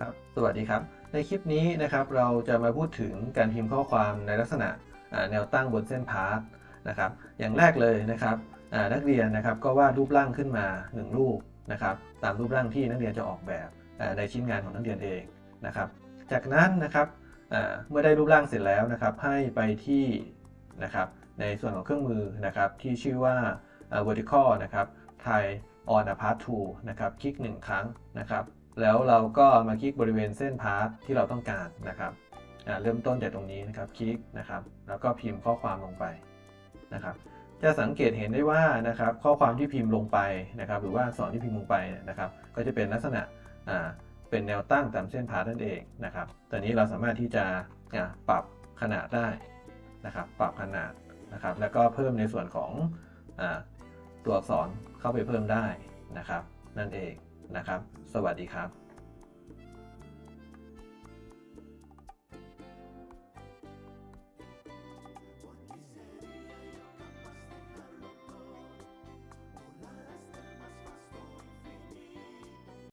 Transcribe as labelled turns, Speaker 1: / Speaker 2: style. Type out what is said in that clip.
Speaker 1: ครับสวัสดีครับ ในคลิปนี้นะครับเราจะมาพูดถึงการพิมพ์ข้อความในลักษณะแนวตั้งบนเส้นพาร์ทนะครับ อย่างแรกเลยนะครับนักเรียนนะครับก็วาดรูปร่างขึ้นมา 1 รูปนะครับ ตามรูปร่างที่นักเรียนจะออกแบบในชิ้นงานของนักเรียนเองนะครับ จากนั้นนะครับเมื่อได้รูปร่างเสร็จแล้วนะครับ ให้ไปที่นะครับในส่วนของเครื่องมือนะครับที่ชื่อว่า vertical นะครับ tie on a path to นะครับ คลิก 1 ครั้งนะครับ แล้วเราก็มาคลิกบริเวณเส้นพาร์ทที่เราต้องการนะครับเริ่มต้นจากตรงนี้นะครับคลิกนะครับ แล้วก็พิมพ์ข้อความลงไปนะครับ จะสังเกตเห็นได้ว่านะครับ ข้อความที่พิมพ์ลงไปนะครับ หรือว่าอักษรที่พิมพ์ลงไปนะครับ ก็จะเป็นลักษณะเป็นแนวตั้งตามเส้นพาร์ทนั่นเองนะครับ ตอนนี้เราสามารถที่จะปรับขนาดได้นะครับ ปรับขนาดนะครับ แล้วก็เพิ่มในส่วนของอตัวอักษรเข้าไปเพิ่มได้นะครับ นั่นเอง นะครับ สวัสดีครับ